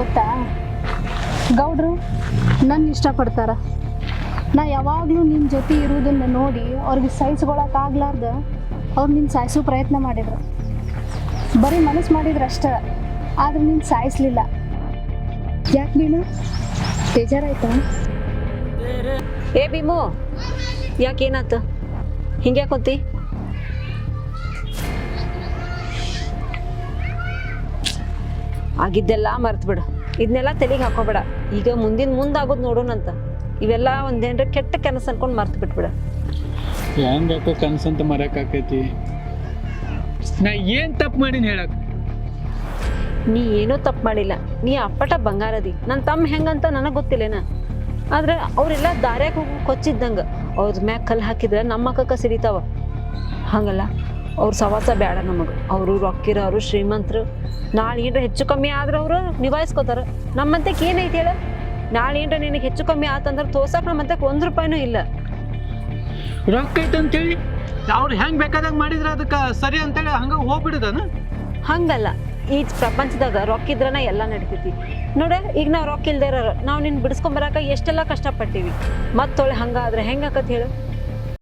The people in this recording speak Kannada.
ಗೊತ್ತಾ? ಗೌಡ್ರು ನನ್ನ ಇಷ್ಟಪಡ್ತಾರ. ನಾ ಯಾವಾಗಲೂ ನಿಮ್ಮ ಜೊತೆ ಇರೋದನ್ನ ನೋಡಿ ಅವ್ರಿಗೆ ಸಹಿಸ್ಕೊಳಕ್ಕಾಗ್ಲಾರ್ದ ಅವ್ರು ನಿನ್ನ ಸಾಯಿಸೋ ಪ್ರಯತ್ನ ಮಾಡಿದ್ರು. ಬರೀ ಮನಸ್ಸು ಮಾಡಿದ್ರು ಅಷ್ಟೇ, ಆದ್ರೆ ನೀನು ಸಾಯಿಸ್ಲಿಲ್ಲ. ಯಾಕೆ ನೀನು ಬೇಜಾರಾಯ್ತಾ? ಏ ಭೀಮು ಯಾಕೇನಾಯ್ತು ಹಿಂಗೆ ಕುಂತಿ ಆಗಿದ್ದೆಲ್ಲ ಮರ್ತ್ ಬಿಡು. ಇದನ್ನೆಲ್ಲ ತಲೆಗೆ ಹಾಕೋಬೇಡ. ಈಗ ಮುಂದಿನ ಮುಂದಾಗೋದು ನೋಡೋಣಂತ. ಇವೆಲ್ಲ ಒಂದೇನ್ರ ಕೆಟ್ಟ ಕನಸು ಅನ್ಕೊಂಡು ಮರ್ತು ಬಿಟ್ಬಿಡ. ಹೆಂಗಾಕೋ ಮರಕ್ ಮರ್ಯಾಕಾಕೈತಿ ನಾ ಏನ್ ತಪ್ಪು ಮಾಡೀನಿ ಹೇಳಕ್? ನೀ ಏನೂ ತಪ್ಪು ಮಾಡಿಲ್ಲ. ನೀ ಅಪ್ಪಟ ಬಂಗಾರದಿ. ನನ್ನ ತಮ್ಮ ಹೆಂಗಂತ ನನಗೆ ಗೊತ್ತಿಲ್ಲೇನ? ಆದ್ರೆ ಅವರೆಲ್ಲ ದಾರ್ಯಾಗ ಹೋಗಿ ಕೊಚ್ಚಿದ್ದಂಗೆ. ಅವ್ರ ಮ್ಯಾಗ ಕಲ್ಲು ಹಾಕಿದ್ರೆ ನಮ್ಮ ಕಕ್ಕ ಸಿಡಿತಾವ. ಹಂಗಲ್ಲ. ಅವ್ರ ಸವಾಸ ಬೇಡ ನಮಗೆ. ಅವರು ರೊಕ್ಕಿರೋರು ಶ್ರೀಮಂತರು. ನಾಳೆ ಏನ್ರ ಹೆಚ್ಚು ಕಮ್ಮಿ ಆದ್ರೆ ಅವರು ನಿಭಾಯಿಸ್ಕೋತಾರ. ನಮ್ಮಂತಕ್ಕೆ ಏನೈತಿ ಹೇಳ? ನಾಳೆ ಏನ್ರ ನಿನಗೆ ಹೆಚ್ಚು ಕಮ್ಮಿ ಆತಂದ್ರೆ ತೋರ್ಸಕ್ಕೆ ನಮ್ಮಂತಕ್ಕೆ ಒಂದು ರೂಪಾಯಿನೂ ಇಲ್ಲ. ರೊಕ್ಕ ಐತೆ ಅಂತೇಳಿ? ಅವ್ರು ಹೆಂಗ್ ಬೇಕಾದಾಗ ಮಾಡಿದ್ರ ಅದಕ್ಕೆ ಸರಿ ಅಂತೇಳಿ ಹಂಗ ಹೋಗ್ಬಿಡುದನ? ಹಂಗಲ್ಲ. ಈ ಪ್ರಪಂಚದಾಗ ರೊಕ್ಕ ಇದ್ರನ ಎಲ್ಲ ನಡಿತೈತಿ. ನೋಡ ಈಗ ನಾವು ರೊಕ್ಕ ಇಲ್ದೇ ಇರೋರು. ನಾವು ನಿನ್ನ ಬಿಡಿಸ್ಕೊಂಬರಾಕ ಎಷ್ಟೆಲ್ಲ ಕಷ್ಟಪಟ್ಟಿವಿ. ಮತ್ತೊಳ್ಳೆ ಹಂಗಾದ್ರೆ ಹೆಂಗಾಕತ್ ಹೇಳು?